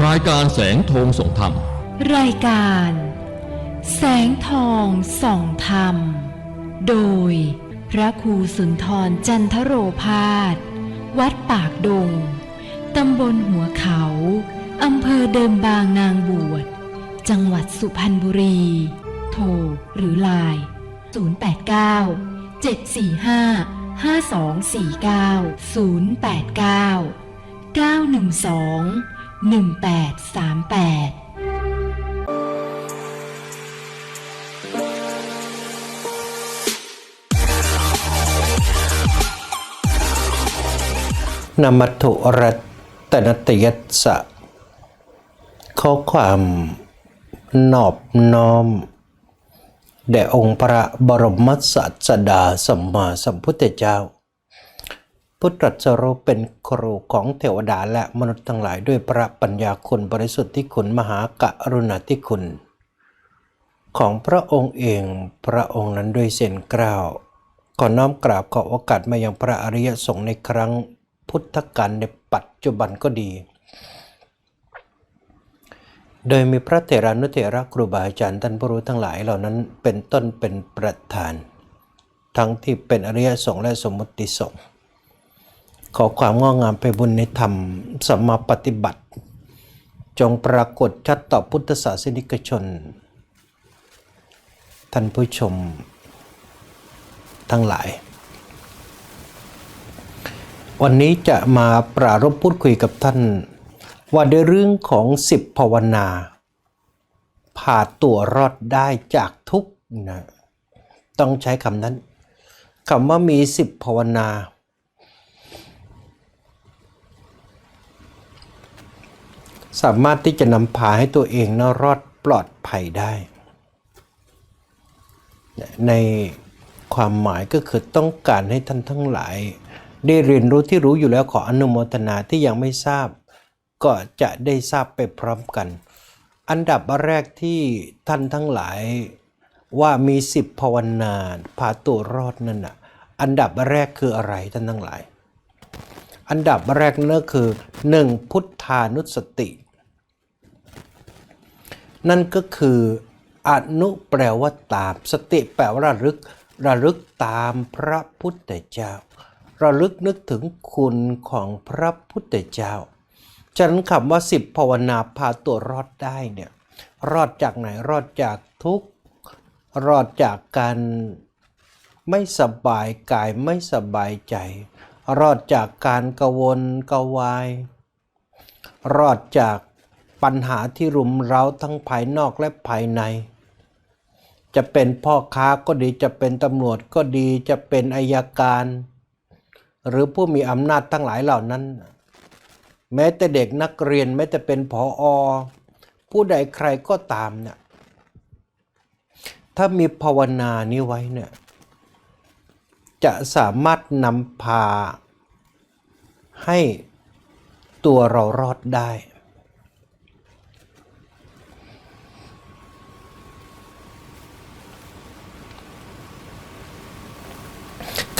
รายการแสงธงส่องธรรม รายการ แสงทองส่องธรรม โดย พระครูสุนทรจันทโรพาสวัดปากดง ตำบลหัวเขา อำเภอเดิมบางนางบวช จังหวัดสุพรรณบุรี โทรหรือไลน์ 089 745 5249 089 912 1838นมัตุรัตนตยสสะข้อความนอบน้อม แด่องค์พระบรมศาสดาสัมมาสัมพุทธเจ้า พุทธตรัสรู้เป็นครูของเทวดาและมนุษย์ทั้งหลายด้วยพระปัญญาคุณบริสุทธิ์ที่คุณมหากรุณาธิคุณ ของพระองค์เองพระองค์นั้นด้วยเส้นเกล้าวขอน้อมกราบขอโอกาสมายังพระอริยสงฆ์ในครั้งพุทธกาลในปัจจุบันก็ดี โดยมีพระเถรานุเถระครูบาอาจารย์ท่านผู้รู้ทั้งหลายเหล่านั้นเป็นต้นเป็นประธาน ทั้งที่เป็นอริยสงฆ์และสมมติสงฆ์ ขอความงอกงามไปบุญในธรรมสัมมาปฏิบัติ จงปรากฏชัดต่อพุทธศาสนิกชน ท่านผู้ชม ทั้งหลาย วันนี้จะมาปรารบพูดคุยกับท่าน ว่าในเรื่องของสิบภาวนาผ่าตัวรอดได้จากทุกนะต้องใช้คำนั้นคำว่ามีสิบภาวนา สามารถที่จะนำพาให้ตัวเองนะรอดปลอดภัยได้ ในความหมายก็คือต้องการให้ท่านทั้งหลาย ได้เรียนรู้ที่รู้อยู่แล้วขออนุโมทนาที่ยังไม่ทราบ ก็จะได้ทราบไปพร้อมกัน อันดับแรกที่ท่านทั้งหลายว่ามีสิบภาวนาพาตัวรอดนั่นน่ะอันดับแรกคืออะไรท่านทั้งหลาย อันดับแรกนั่นก็คือหนึ่งพุทธานุสติ นั่นก็คืออนุแปลว่าตาม สติแปลว่าระลึก ระลึกตามพระพุทธเจ้า ระลึกนึกถึงคุณของพระพุทธเจ้าฉะนั้นคำว่าสิบภาวนาพาตัวรอดได้เนี่ยรอดจากไหนรอดจากทุกข์รอดจากการไม่สบายกายไม่สบายใจ รอดจากการกวนกวาย รอดจาก ปัญหาที่รุมเร้าทั้งภายนอกและภายใน จะเป็นพ่อค้าก็ดีจะเป็นตำรวจก็ดีจะเป็นอายการ หรือผู้มีอำนาจทั้งหลายเหล่านั้น แม้แต่เด็กนักเรียนแม้แต่เป็นผออผู้ใดใครก็ตามเนี่ยถ้ามีภาวนานี้ไว้เนี่ยจะสามารถนำพาให้ตัวเรารอดได้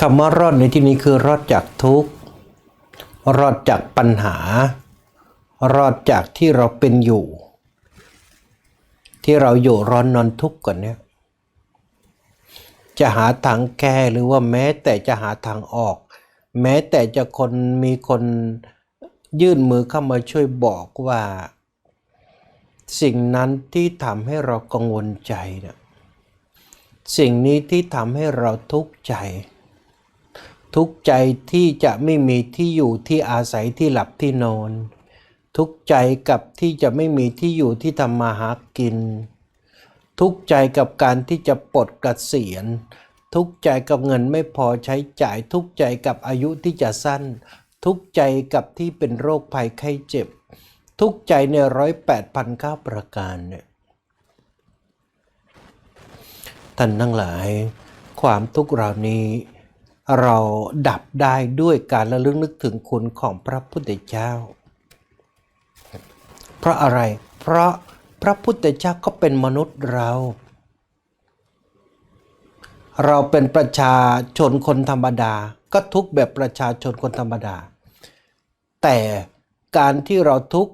คำว่ารอดในที่นี้คือรอดจากทุกข์ รอดจากปัญหา รอดจากที่เราเป็นอยู่ ที่เราอยู่ร้อนนอนทุกข์ก่อนเนี่ยจะหาทางแก้หรือว่าแม้แต่จะหาทางออก แม้แต่จะคนมีคนยื่นมือเข้ามาช่วยบอกว่า สิ่งนั้นที่ทำให้เรากังวลใจเนี่ยสิ่งนี้ที่ทำให้เราทุกข์ใจ ทุกใจที่จะไม่มีที่อยู่ที่อาศัยที่หลับที่นอน ทุกใจกับที่จะไม่มีที่อยู่ที่ทำมาหากิน ทุกใจกับการที่จะปลดกเกษียณ ทุกใจกับเงินไม่พอใช้จ่าย ทุกใจกับอายุที่จะสั้น ทุกใจกับที่เป็นโรคภัยไข้เจ็บ ทุกใจในร้อยแปดพันเก้าประการเนี่ยท่านทั้งหลาย ความทุกข์เหล่านี้ เราดับได้ด้วยการระลึกนึกถึงคุณของพระพุทธเจ้า เพราะอะไร เพราะพระพุทธเจ้าก็เป็นมนุษย์เรา เราเป็นประชาชนคนธรรมดา ก็ทุกแบบประชาชนคนธรรมดา แต่การที่เราทุก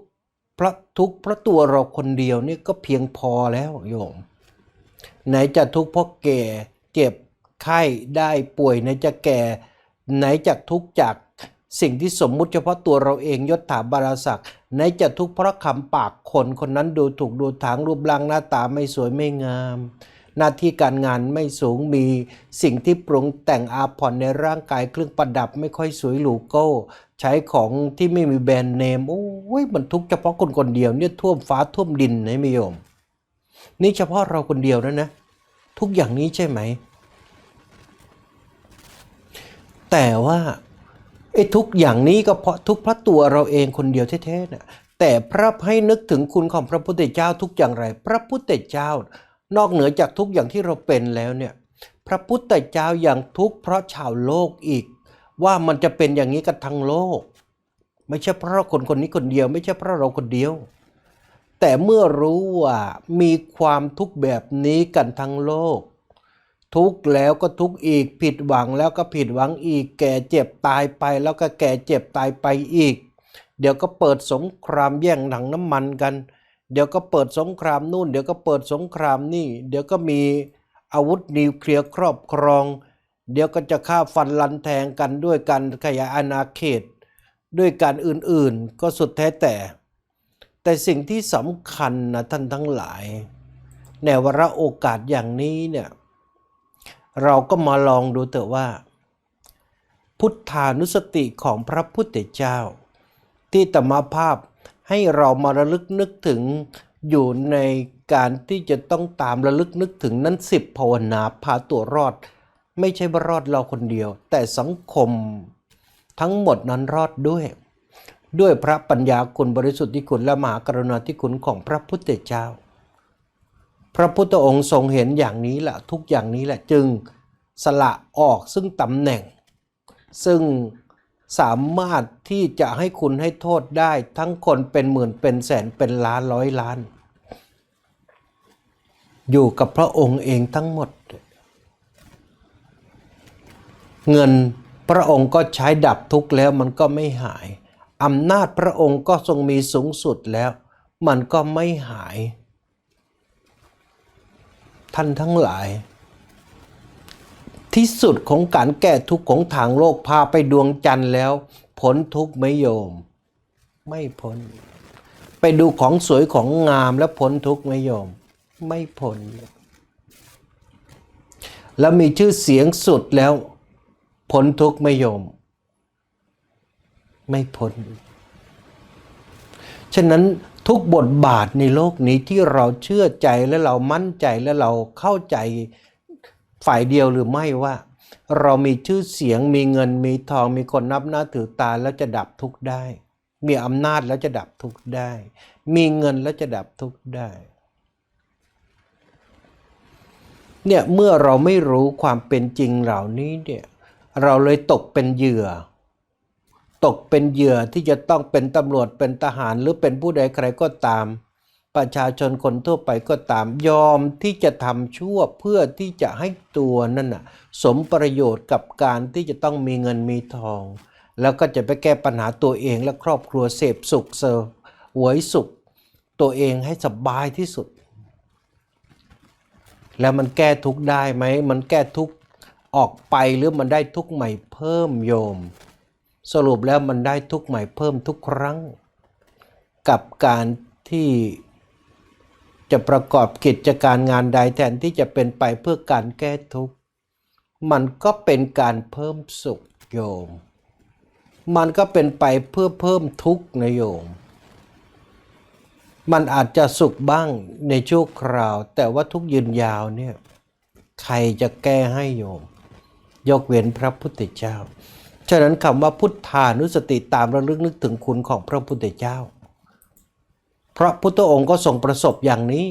พระทุกพระตัวเราคนเดียวนี่ก็เพียงพอแล้วโยม ไหนจะทุกข์เพราะแก่เจ็บ ไข้ได้ป่วยไหนจะแก่ ไหนจะทุกข์จากสิ่งที่สมมุติเฉพาะตัวเราเองยศถาบรราศักดิ์ไหนจะทุกข์เพราะคำปากคนคนนั้นดูถูกดูถางรูปร่างหน้าตาไม่สวยไม่งาม หน้าที่การงานไม่สูงมีสิ่งที่ปรุงแต่งอาภรณ์ในร่างกายเครื่องประดับไม่ค่อยสวยหรูโก้ ใช้ของที่ไม่มีแบรนด์เนม โอ้ยมันทุกข์เฉพาะคนคนเดียวเนี่ยท่วมฟ้าท่วมดินนะมิโยม นี่เฉพาะเราคนเดียวนะนะ ทุกอย่างนี้ใช่ไหม แต่ว่าไอ้ทุกอย่างนี้ก็เพราะทุกพระตัวเราเองคนเดียวแท้ๆนะแต่พระให้นึกถึงคุณของพระพุทธเจ้าทุกอย่างไร พระพุทธเจ้า นอกเหนือจากทุกอย่างที่เราเป็นแล้วเนี่ยพระพุทธเจ้าอย่างทุกข์เพราะชาวโลกอีก ว่ามันจะเป็นอย่างนี้กันทั้งโลก ไม่ใช่เพราะคนคนนี้คนเดียว ไม่ใช่เพราะเราคนเดียว แต่เมื่อรู้ว่ามีความทุกข์แบบนี้กันทั้งโลก ทุกข์แล้วก็ทุกข์อีก ผิดหวังแล้วก็ผิดหวังอีก แก่เจ็บตายไปแล้วก็แก่เจ็บตายไปอีก เดี๋ยวก็เปิดสงครามแย่งถังน้ำมันกัน เดี๋ยวก็เปิดสงครามนู่น เดี๋ยวก็เปิดสงครามนี่ เดี๋ยวก็มีอาวุธนิวเคลียร์ครอบครอง เดี๋ยวก็จะฆ่าฟันลันแทงกันด้วยการขยายอาณาเขต ด้วยการอื่นๆ ก็สุดแท้แต่ แต่สิ่งที่สำคัญนะท่านทั้งหลายในวาระโอกาสอย่างนี้เนี่ย เราก็มาลองดูเถอะว่า พุทธานุสติของพระพุทธเจ้า ที่ตมาภาพให้เรามาระลึกนึกถึงอยู่ในการที่จะต้องตามระลึกนึกถึงนั้นสิบภาวนาพาตัวรอด ไม่ใช่ว่ารอดเราคนเดียว แต่สังคมทั้งหมดนั้นรอดด้วย ด้วยพระปัญญาคุณบริสุทธิคุณและมหากรุณาธิคุณของพระพุทธเจ้า พระพุทธองค์ทรงเห็นอย่างนี้แหละทุกอย่างนี้แหละจึงสละออกซึ่งตำแหน่ง ซึ่งสามารถที่จะให้คุณให้โทษได้ทั้งคนเป็นหมื่นเป็นแสนเป็นล้านร้อยล้าน อยู่กับพระองค์เองทั้งหมด เงินพระองค์ก็ใช้ดับทุกข์แล้วมันก็ไม่หายอำนาจพระองค์ก็ทรงมีสูงสุดแล้ว มันก็ไม่หาย ท่านทั้งหลาย ที่สุดของการแก้ทุกข์ของทางโลกพาไปดวงจันทร์แล้วพ้นทุกข์ไหม่โยม ไม่พ้น ไปดูของสวยของงามแล้วพ้นทุกข์ไหม่โยม ไม่พ้นแล้วมีชื่อเสียงสุดแล้วพ้นทุกข์ไหม่โยม ไม่พ้น ฉะนั้นทุกบทบาทในโลกนี้ที่เราเชื่อใจและเรามั่นใจและเราเข้าใจฝ่ายเดียวหรือไม่ว่า เรามีชื่อเสียงมีเงินมีทองมีคนนับหน้าถือตาแล้วจะดับทุกได้ มีอำนาจแล้วจะดับทุกได้ มีเงินแล้วจะดับทุกได้เนี่ยเมื่อเราไม่รู้ความเป็นจริงเหล่านี้เนี่ยเราเลยตกเป็นเหยื่อ ตกเป็นเหยื่อที่จะต้องเป็นตำรวจเป็นทหารหรือเป็นผู้ใดใครก็ตาม ประชาชนคนทั่วไปก็ตาม ยอมที่จะทำชั่วเพื่อที่จะให้ตัวนั่นน่ะสมประโยชน์กับการที่จะต้องมีเงินมีทอง แล้วก็จะไปแก้ปัญหาตัวเองและครอบครัวเสพสุขเสวยสุข ตัวเองให้สบายที่สุด แล้วมันแก้ทุกได้ไหมมันแก้ทุกออกไปหรือมันได้ทุกใหม่เพิ่มโยม สรุปแล้วมันได้ทุกใหม่เพิ่มทุกครั้ง กับการที่จะประกอบกิจการงานใดแทนที่จะเป็นไปเพื่อการแก้ทุกข์ มันก็เป็นการเพิ่มสุขโยม มันก็เป็นไปเพื่อเพิ่มทุกข์นะโยม มันอาจจะสุขบ้างในชั่วคราว แต่ว่าทุกยืนยาวเนี่ยใครจะแก้ให้โยม ยกเว้นพระพุทธเจ้า ฉะนั้นคำว่าพุทธานุสติตามระลึกนึกถึงคุณของพระพุทธเจ้า พระพุทธองค์ก็ทรงประสบอย่างนี้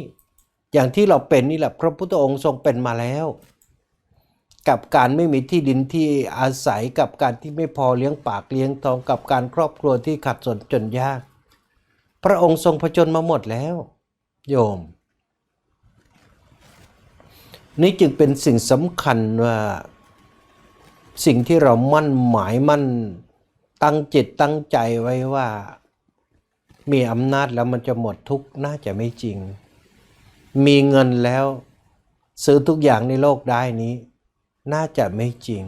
อย่างที่เราเป็นนี่แหละพระพุทธองค์ทรงเป็นมาแล้ว กับการไม่มีที่ดินที่อาศัยกับการที่ไม่พอเลี้ยงปากเลี้ยงท้องกับการครอบครัวที่ขัดสนจนยาก พระองค์ทรงผจญมาหมดแล้ว โยม นี่จึงเป็นสิ่งสำคัญว่า สิ่งที่เรามั่นหมายมั่นตั้งจิตตั้งใจไว้ว่า มีอำนาจแล้วมันจะหมดทุกน่าจะไม่จริง มีเงินแล้ว ซื้อทุกอย่างในโลกได้นี้ น่าจะไม่จริง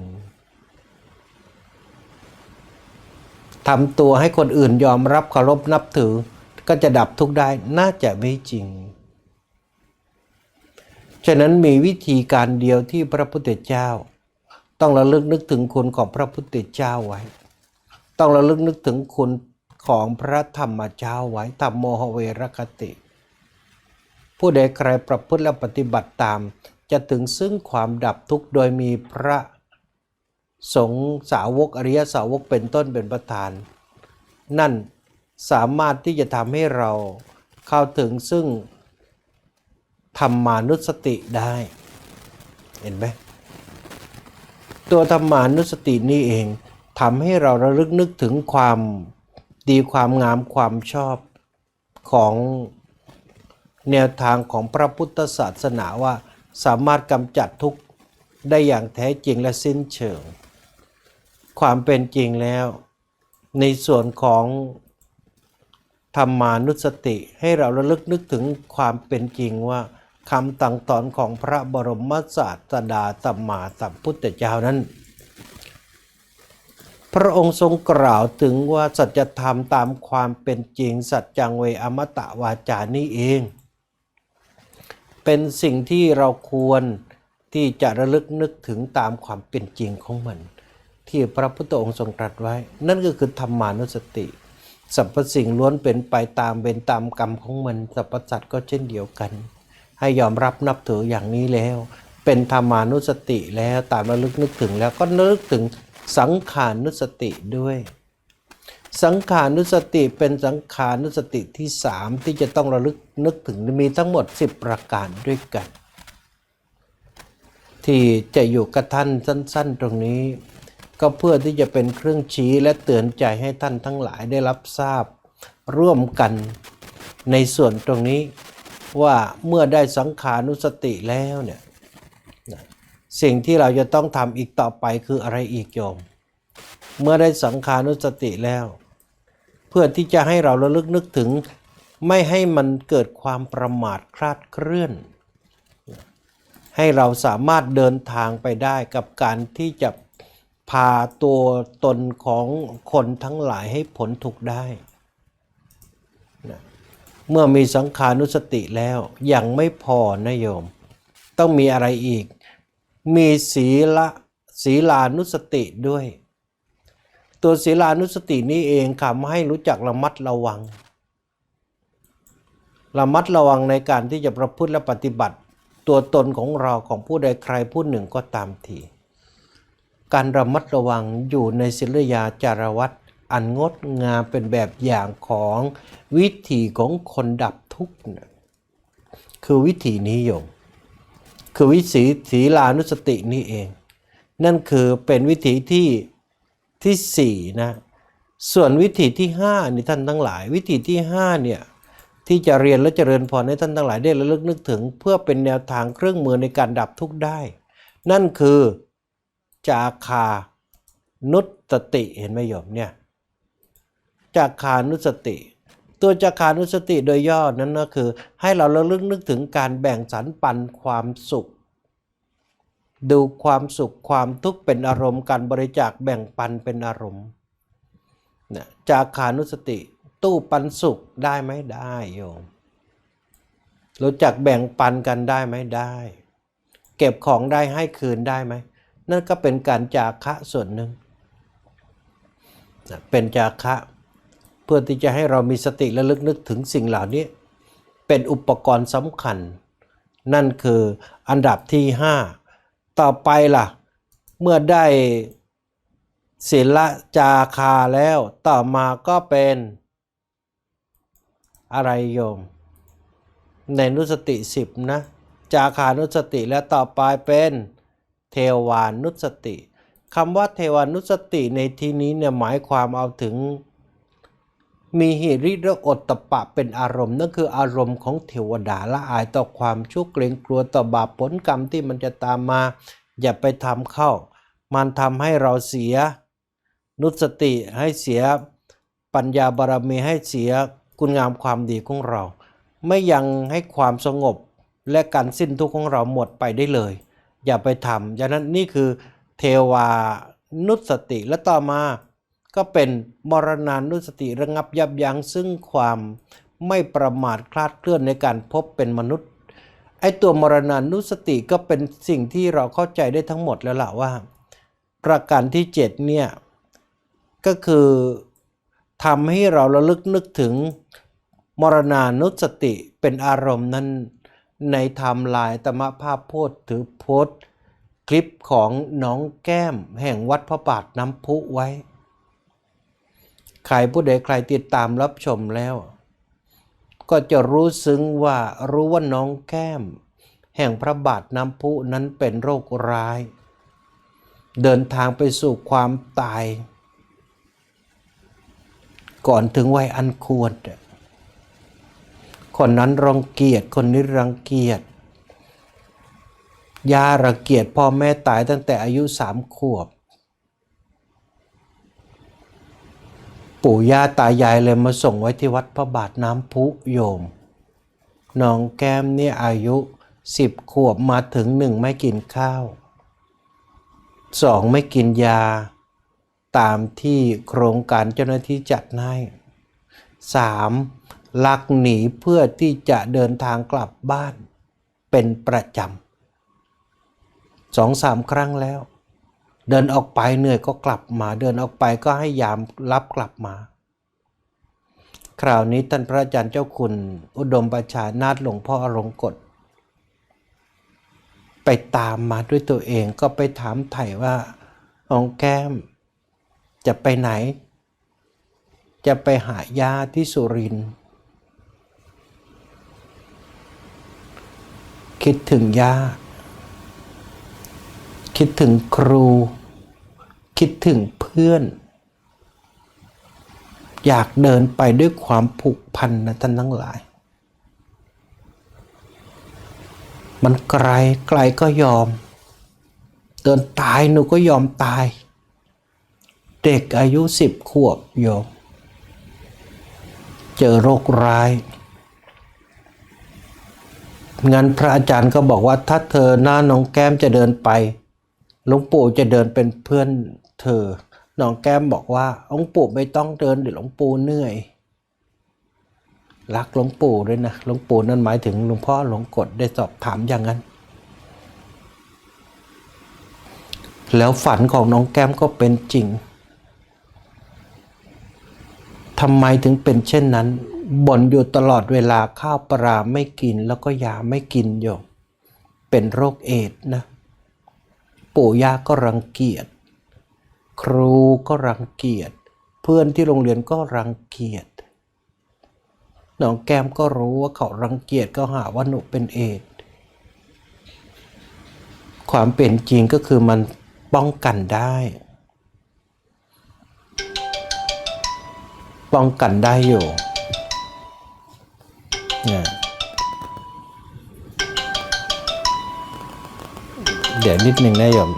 ทำตัวให้คนอื่นยอมรับเคารพนับถือ ก็จะดับทุกได้น่าจะไม่จริง ฉะนั้นมีวิธีการเดียวที่พระพุทธเจ้า ต้องระลึกนึกถึงคุณของพระพุทธเจ้าไว้ ต้องระลึกนึกถึงคุณของพระธรรมเจ้าไว้ธรรมโมหเวรคติ ผู้ใดใครประพฤติและปฏิบัติตาม จะถึงซึ่งความดับทุกข์โดยมีพระสงฆ์สาวกอริยสาวกเป็นต้นเป็นประธาน นั่นสามารถที่จะทำให้เราเข้าถึงซึ่งธรรมานุสติได้ เห็นไหม ตัวธรรมานุสตินี่เองทำให้เราระลึกนึกถึงความดีความงามความชอบของแนวทางของพระพุทธศาสนาว่าสามารถกำจัดทุกข์ได้อย่างแท้จริงและสิ้นเชิง ความเป็นจริงแล้ว ในส่วนของธรรมานุสติให้เราระลึกนึกถึงความเป็นจริงว่า คำตังตอนของพระบรมศาสดาตัมมาสัมพุทธเจ้านั้น พระองค์ทรงกล่าวถึงว่าสัจธรรมตามความเป็นจริงสัจจังเวอมตะวาจานี่เอง เป็นสิ่งที่เราควรที่จะระลึกนึกถึงตามความเป็นจริงของมัน ที่พระพุทธองค์ทรงตรัสไว้ นั่นก็คือธรรมานุสติสรรพสิ่งล้วนเป็นไปตามเวรตามกรรมของมันสรรพสัตว์ก็เช่นเดียวกัน ให้ยอมรับนับถืออย่างนี้แล้ว เป็นธรรมานุสติแล้วตามระลึกนึกถึงแล้วก็นึกถึงสังขานุสติด้วย สังขานุสติเป็นสังขานุสติที่สามที่จะต้องระลึกนึกถึงมีทั้งหมด 10 ประการด้วยกัน ที่จะอยู่กับท่านสั้น ๆ ตรงนี้ ก็เพื่อที่จะเป็นเครื่องชี้และเตือนใจให้ท่านทั้งหลายได้รับทราบ ร่วมกันในส่วนตรงนี้ ว่าเมื่อได้สังขานุสติแล้วเนี่ยสิ่งที่เราจะต้องทำอีกต่อไปคืออะไรอีกโยม เมื่อได้สังขานุสติแล้ว เพื่อที่จะให้เราระลึกนึกถึง ไม่ให้มันเกิดความประมาทคลาดเคลื่อน ให้เราสามารถเดินทางไปได้กับการที่จะพาตัวตนของคนทั้งหลายให้พ้นทุกได้ เมื่อมีสังขานุสติแล้ว ยังไม่พอนะโยม ต้องมีอะไรอีก มีศีละศีลานุสติด้วย ตัวศีลานุสตินี้เองคำให้รู้จักระมัดระวัง ระมัดระวังในการที่จะประพฤติและปฏิบัติ ตัวตนของเราของผู้ใดใครผู้หนึ่งก็ตามทีการระมัดระวังอยู่ในศิลยาจารวัต อันงดงามเป็นแบบอย่างของวิถีของคนดับทุกข์นะคือวิถีนิยม คือวิถีศีลานุสตินี่เอง นั่นคือเป็นวิถีที่ที่สี่นะส่วนวิถีที่ห้านี่ท่านทั้งหลาย วิถีที่ห้าเนี่ยที่จะเรียนและเจริญพรให้ท่านทั้งหลายได้ระลึกนึกถึง เพื่อเป็นแนวทางเครื่องมือในการดับทุกข์ได้ นั่นคือจาคานุสติเห็นไหมโยมเนี่ย จาคานุสติ ตัวจาคานุสติโดยย่อนั้นก็คือ ให้เราระลึกนึกถึงการแบ่งสรรปันความสุข ดูความสุขความทุกข์เป็นอารมณ์การบริจาคแบ่งปันเป็นอารมณ์นะจาคานุสติ ตู้ปันสุขได้ไหมได้โยมรู้จักแบ่งปันกันได้ไหมได้ เก็บของได้ให้คืนได้ไหมนั่นก็เป็นการจาคะส่วนหนึ่งเป็นจาคะ พื่อที่จะให้เรามีสติและลึกนึกถึงสิ่งเหล่านี้ เป็นอุปกรณ์สำคัญ นั่นคืออันดับที่ 5 ต่อไปล่ะ เมื่อได้ศีลจาคาแล้ว ต่อมาก็เป็นอะไรโยม ในนุสติสิบนะ จาคานุสติและต่อไปเป็นเทวานุสติคำว่าเทวานุสติในที่นี้เนี่ยหมายความเอาถึง มีหิริและอดตะปะเป็นอารมณ์นั่นคืออารมณ์ของเทวดาละอายต่อความชั่วเกรงกลัวต่อบาปผลกรรมที่มันจะตามมา อย่าไปทำเข้า มันทำให้เราเสีย นุสติให้เสียปัญญาบารมีให้เสียคุณงามความดีของเรา ไม่ยังให้ความสงบและการสิ้นทุกข์ของเราหมดไปได้เลย อย่าไปทำฉะนั้นนี่คือเทวานุสติและต่อมา ก็เป็นมรณานุสติระงับยับยั้งซึ่งความไม่ประมาทคลาดเคลื่อนในการพบเป็นมนุษย์ ไอ้ตัวมรณานุสติก็เป็นสิ่งที่เราเข้าใจได้ทั้งหมดแล้วล่ะว่า ประการที่เจ็ดเนี่ย ก็คือทำให้เราระลึกนึกถึงมรณานุสติเป็นอารมณ์นั้นในไทม์ไลน์ตมภาพโพธถือโพสคลิปของน้องแก้มแห่งวัดพระบาทน้ำพุไว้ ใครผู้ใดใครติดตามรับชมแล้ว ก็จะรู้ซึ้งว่ารู้ว่าน้องแก้ม แห่งพระบาทน้ำพุนั้นเป็นโรคร้าย เดินทางไปสู่ความตาย ก่อนถึงวัยอันควร คนนั้นรังเกียจคนนี้รังเกียจยารังเกียจพ่อแม่ตายตั้งแต่อายุสามขวบ ปู่ย่าตายายเลยมาส่งไว้ที่วัดพระบาทน้ำพุโยม น้องแก้มเนี่ยอายุสิบขวบมาถึงหนึ่งไม่กินข้าวสองไม่กินยา ตามที่โครงการเจ้าหน้าที่จัดให้สามลักหนีเพื่อที่จะเดินทางกลับบ้านเป็นประจำสองสามครั้งแล้ว เดินออกไปเหนื่อยก็กลับมา เดินออกไปก็ให้ยามรับกลับมา คราวนี้ท่านพระอาจารย์เจ้าคุณ อุดมประชานาถหลวงพ่ออรงกฎไปตามมาด้วยตัวเองก็ไปถามไถ่ว่าองแก้ม จะไปไหน จะไปหายาที่สุรินคิดถึงยาคิดถึงครู คิดถึงเพื่อน อยากเดินไปด้วยความผูกพันนะท่านทั้งหลาย มันไกลไกลก็ยอม เดินตายหนูก็ยอมตาย เด็กอายุสิบขวบโยมเจอโรคร้ายงั้นพระอาจารย์ก็บอกว่าถ้าเธอหน้าน้องแก้มจะเดินไปหลวงปู่จะเดินเป็นเพื่อน เธอ น้องแก้มบอกว่าหลวงปู่ไม่ต้องเดินเดี๋ยวหลวงปู่เหนื่อย รักหลวงปู่ด้วยนะ หลวงปู่นั่นหมายถึงหลวงพ่อหลวงกฎได้สอบถามอย่างนั้น แล้วฝันของน้องแก้มก็เป็นจริงทำไมถึงเป็นเช่นนั้นบ่นอยู่ตลอดเวลาข้าวปลาไม่กินแล้วก็ยาไม่กินโยมเป็นโรคเอดนะ ปู่ย่าก็รังเกียจ ครูก็รังเกียจ เพื่อนที่โรงเรียนก็รังเกียจน้องแก้มก็รู้ว่าเขารังเกียจก็หาว่าหนูเป็นเอดความเป็นจริงก็คือมันป้องกันได้ ป้องกันได้อยู่เนี่ยเดี๋ยวนิดหนึ่งนะโยม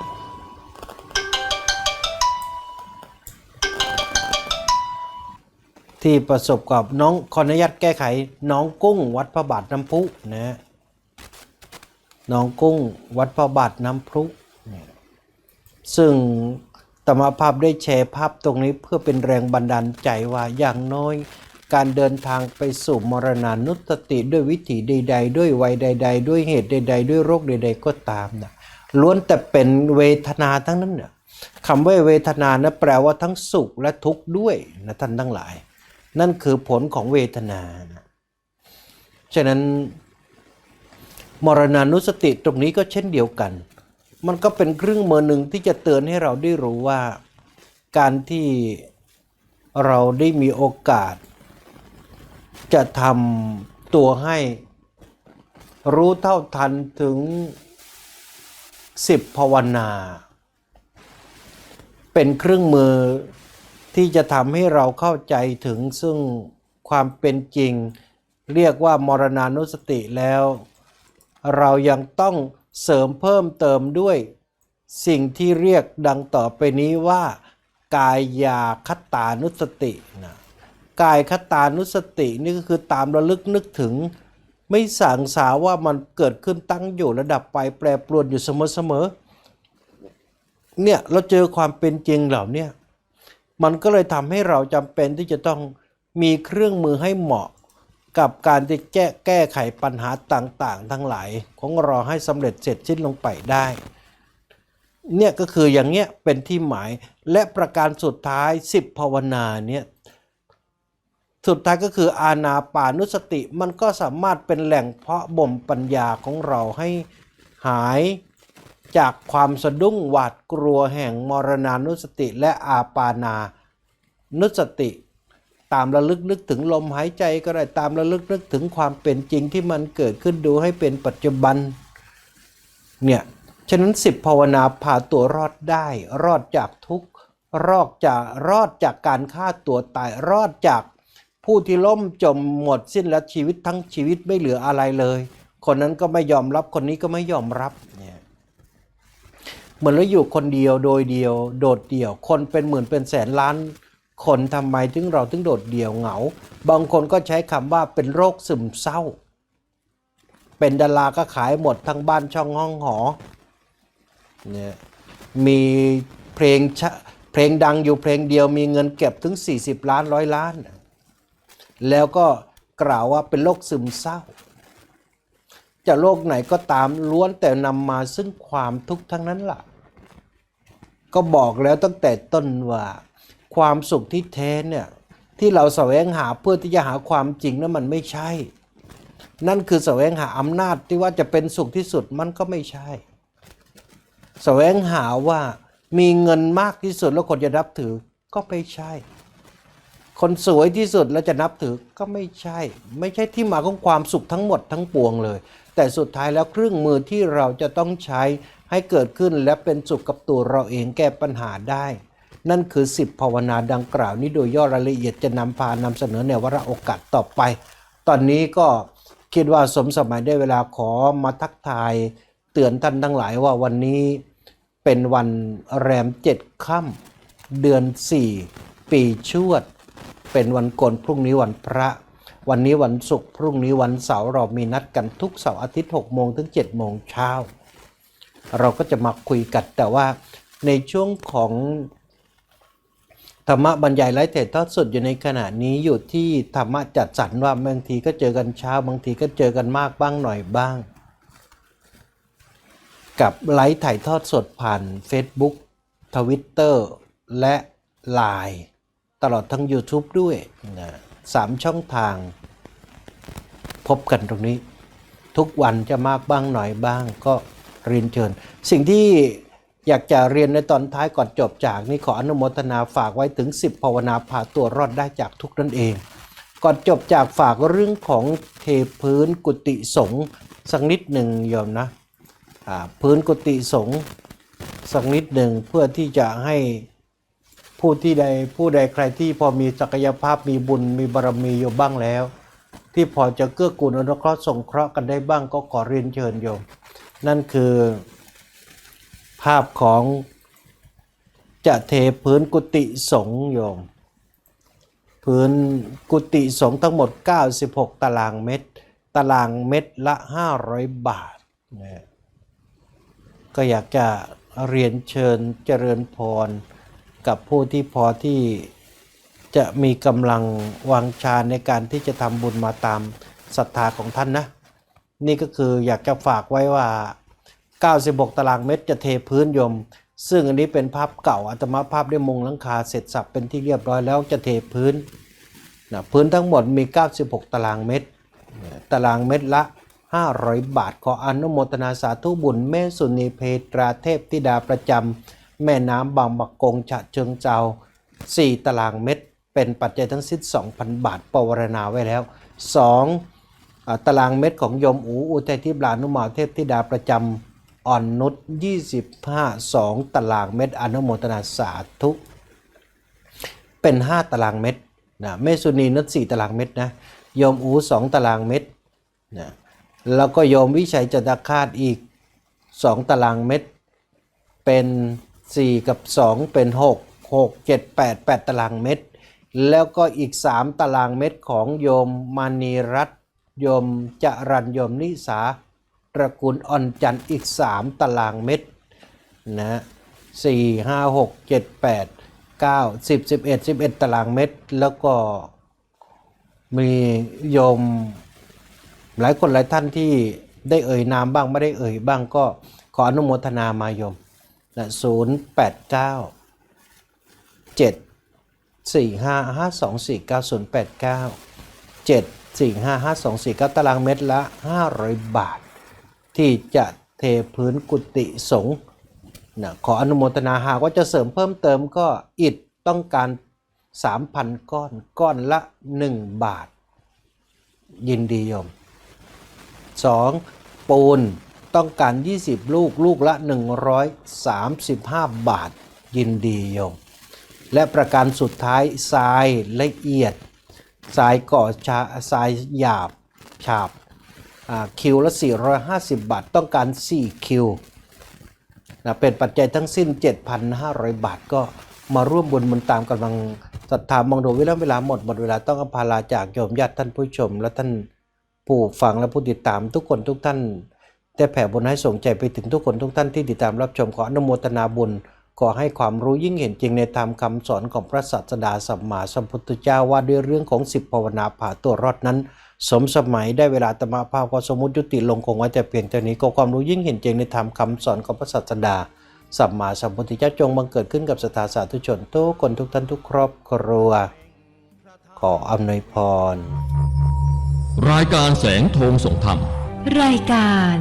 ที่ประสบกับน้องขออนุญาตแก้ไขน้องกุ้งวัดพระบาทน้ำพุนะฮะน้องกุ้งวัดพระบาทน้ำพุเนี่ยซึ่งตมภาพได้แชร์ภาพตรงนี้เพื่อเป็นแรงบันดาลใจว่าอย่างน้อยการเดินทางไปสู่มรณานุสติด้วยวิถีใด ๆ ด้วยวัยใด ๆ ด้วยเหตุใด ๆ ด้วยโรคใด ๆ ก็ตามนะล้วนแต่เป็นเวทนาทั้งนั้นเนี่ยคำว่าเวทนานะแปลว่าทั้งสุขและทุกข์ด้วยนะท่านทั้งหลาย นั่นคือผลของเวทนานะฉะนั้น มรณานุสติตรงนี้ก็เช่นเดียวกัน มันก็เป็นเครื่องมือหนึ่งที่จะเตือนให้เราได้รู้ว่า การที่เราได้มีโอกาส จะทำตัวให้รู้เท่าทันถึงสิบภาวนา เป็นเครื่องมือ ที่จะทำให้เราเข้าใจถึงซึ่งความเป็นจริง เรียกว่ามรณานุสติแล้ว เรายังต้องเสริมเพิ่มเติมด้วย สิ่งที่เรียกดังต่อไปนี้ว่า กายาคตานุสตินะกายคตานุสตินี่ก็คือตามระลึกนึกถึง ไม่สังสาว่ามันเกิดขึ้นตั้งอยู่ระดับไปแปรปรวนอยู่เสมอๆเนี่ยเราเจอความเป็นจริงเหล่านี้ มันก็เลยทำให้เราจำเป็นที่จะต้องมีเครื่องมือให้เหมาะ กับการที่แก้แก้ไขปัญหาต่างๆ ทั้งหลายของเราให้สำเร็จเสร็จสิ้นลงไปได้ เนี่ยก็คืออย่างเงี้ยเป็นที่หมายและประการสุดท้าย 10 ภาวนาเนี่ยสุดท้ายก็คืออาณาปานุสติมันก็สามารถเป็นแหล่งเพาะบ่มปัญญาของเราให้หาย จากความสะดุ้งหวาดกลัวแห่งมรณานุสติและอาปานานุสติ ตามระลึกนึกถึงลมหายใจก็ได้ตามระลึกนึกถึงความเป็นจริงที่มันเกิดขึ้นดูให้เป็นปัจจุบันเนี่ยฉะนั้นสิบภาวนาพาตัวรอดได้ รอดจากทุกข์รอดจากรอดจากการฆ่าตัวตายรอดจากผู้ที่ล่มจมหมดสิ้นแล้วชีวิตทั้งชีวิตไม่เหลืออะไรเลย คนนั้นก็ไม่ยอมรับคนนี้ก็ไม่ยอมรับ เหมือนเราอยู่คนเดียวโดยเดียว โดดเดี่ยว คนเป็นหมื่นเป็นแสนล้าน คนทำไมถึงเราถึงโดดเดี่ยวเหงา บางคนก็ใช้คำว่าเป็นโรคซึมเศร้า เป็นดาราก็ขายหมดทั้งบ้านช่องห้องหอเนี่ยมีเพลงเพลงดังอยู่เพลงเดียวมีเงินเก็บถึง 40 ล้านร้อยล้าน แล้วก็กล่าวว่าเป็นโรคซึมเศร้า จะโรคไหนก็ตามล้วนแต่นำมาซึ่งความทุกข์ทั้งนั้นล่ะ ก็บอกแล้วตั้งแต่ต้นว่าความสุขที่แท้เนี่ยที่เราแสวงหาเพื่อที่จะหาความจริงนั้นมันไม่ใช่ นั่นคือแสวงหาอำนาจที่ว่าจะเป็นสุขที่สุดมันก็ไม่ใช่ แสวงหาว่ามีเงินมากที่สุดแล้วคนจะนับถือก็ไม่ใช่ คนสวยที่สุดแล้วจะนับถือก็ไม่ใช่ ไม่ใช่ที่มาของความสุขทั้งหมดทั้งปวงเลย แต่สุดท้ายแล้วเครื่องมือที่เราจะต้องใช้ ให้เกิดขึ้นและเป็นสุขกับตัวเราเองแก้ปัญหาได้ นั่นคือ 10 ภาวนาดังกล่าวนี้โดยย่อรายละเอียดจะนำพานำเสนอในวาระโอกาสต่อไป ตอนนี้ก็คิดว่าสมสมัยได้เวลาขอมาทักทายเตือนท่านทั้งหลายว่าวันนี้เป็นวันแรมเจ็ดค่ำเดือน 4 ปีชวด เป็นวันโกนพรุ่งนี้วันพระ วันนี้วันศุกร์พรุ่งนี้วันเสาร์เรามีนัดกันทุกเสาร์อาทิตย์6โมงถึง7โมงเช้า เราก็จะมาคุยกันแต่ว่าในช่วงของธรรมะบรรยายไร้ถ่ายทอดสดอยู่ในขณะนี้อยู่ที่ธรรมะจัดสรรว่าบางทีก็เจอกันเช้าบางทีก็เจอกันมากบ้างหน่อยบ้าง กับไลฟ์ถ่ายทอดสดผ่าน Facebook Twitter และ Line ตลอดทั้ง YouTube ด้วยนะสามช่องทาง พบกันตรงนี้ ทุกวันจะมากบ้างหน่อยบ้างก็ เรียนเชิญ สิ่งที่อยากจะเรียนในตอนท้ายก่อนจบจากนี้ขออนุโมทนาฝากไว้ถึง 10 ภาวนาพาตัวรอดได้จากทุกนั่นเอง ก่อนจบจากฝากเรื่องของเทพื้นกุฏิสงสักนิดหนึ่งโยมนะอ่าพื้นกุฏิสงสักนิดหนึ่งเพื่อที่จะให้ผู้ที่ใดผู้ใดใครที่พอมีศักยภาพมีบุญมีบารมีอยู่บ้างแล้ว ที่พอจะเกื้อกูลอนุเคราะห์สงเคราะห์กันได้บ้างก็ขอเรียนเชิญโยม นั่นคือภาพของจะเทพื้นกุฏิสงโยม พื้นกุฏิสงทั้งหมด 96 ตารางเมตร ตารางเมตรละ 500 บาทนะก็อยากจะเรียนเชิญเจริญพร กับผู้ที่พอที่จะมีกำลังวางชาในการที่จะทำบุญมาตามศรัทธาของท่านนะ นี่ก็คืออยากจะฝากไว้ว่า 96 ตารางเมตรจะเทพื้นยม ซึ่งอันนี้เป็นภาพเก่าอาตมาภาพได้มุงหลังคาเสร็จสับเป็นที่เรียบร้อยแล้วจะเทพื้นนะพื้นทั้งหมดมี 96 ตารางเมตร ตารางเมตรละ 500 บาท ขออนุโมทนาสาธุบุญแม่สุนีเพตราเทพธิดาประจำแม่น้ำบางบักกงฉะเชิงเจ้า4 ตารางเมตร เป็นปัจจัยทั้งสิ้น 2,000 บาทปวารณาไว้แล้ว 2 ตารางเม็ดของโยมอูอุทัยทิพย์ลานุมาเทพธิดาประจำอ่อนนุช25 2 ตารางเม็ดอนุโมทนาสาธุ เป็น 5 ตารางเม็ดนะเมสุนีนุช4ตารางเม็ดนะโยมอู2ตารางเม็ดนะแล้วก็โยมวิชัยจันทคาตอีก 2 ตารางเม็ดเป็น 4 กับ 2 เป็น 6 6 7 8 8 ตารางเม็ดแล้วก็อีก 3 ตารางเมตรของโยมมานีรัต โยมจรัญโยมนิสาตระกูลอ่อนจันทร์อีก 3 ตารางเมตรนะสี่ห้าหกเจ็ดแปดเก้าสิบสิบเอ็ดสิบเอ็ดตารางเมตร แล้วก็มีโยมหลายคนหลายท่านที่ได้เอ่ยนามบ้างไม่ได้เอ่ยบ้างก็ขออนุโมทนามาโยมนะศูนย์แปดเก้าเจ็ดสี่ห้าห้าสองสี่เก้าศูนย์แปดเก้าเจ็ด สี่ห้าห้าสองสี่เก้าตารางเมตรละห้าร้อยบาท ที่จะเทพื้นกุฏิสงฆ์นะขออนุโมทนาหากว่าจะเสริมเพิ่มเติมก็อิฐต้องการ 3,000 ก้อนก้อนละ 1 บาท ยินดีโยม 2. ปูนต้องการ 20 ลูกลูกละ 135 บาท ยินดีโยม และประการสุดท้ายทรายละเอียด ทรายก่อชาทรายหยาบฉาบคิวละ 450 บาท ต้องการ 4 คิวนะเป็นปัจจัยทั้งสิ้น 7,500 บาทก็มาร่วมบุญบุญตามกำลังศรัทธามองดูเวลาเวลาหมดหมดเวลาต้องอภาลาจากโยมญาติท่านผู้ชม และท่านผู้ฟังและผู้ติดตามทุกคนทุกท่านได้แผ่บุญให้ส่งใจไปถึงทุกคนทุกท่านที่ติดตามรับชมขออนุโมทนาบุญ ขอให้ความรู้ยิ่งเห็นจริงในธรรมคำสอนของพระศาสดาสัมมาสัมพุทธเจ้าว่าด้วยเรื่องของสิบภาวนาผ่าตัวรอดนั้น สมสมัยได้เวลาตมาภาพก็สมมติยุติลงคงไว้แต่เพียงเท่านี้ก็ความรู้ยิ่งเห็นจริงในธรรมคำสอนของพระศาสดาสัมมาสัมพุทธเจ้าจงบังเกิดขึ้นกับสถาสาธุชนทุกคนทุกท่านทุกครอบครัว ขออำนวยพร รายการแสงโทงส่องธรรม รายการ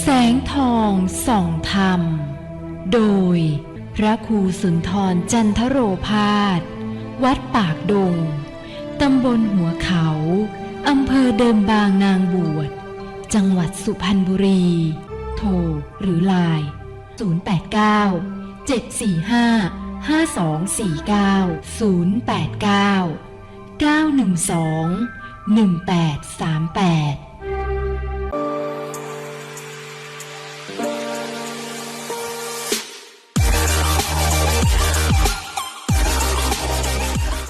แสงทองส่องธรรม โดย พระครูสุนทรจันทโรพาสวัดปากดง ตำบลหัวเขา อำเภอเดิมบางนางบวช จังหวัดสุพรรณบุรี โทรหรือไลน์089 745 5249 089 912 1838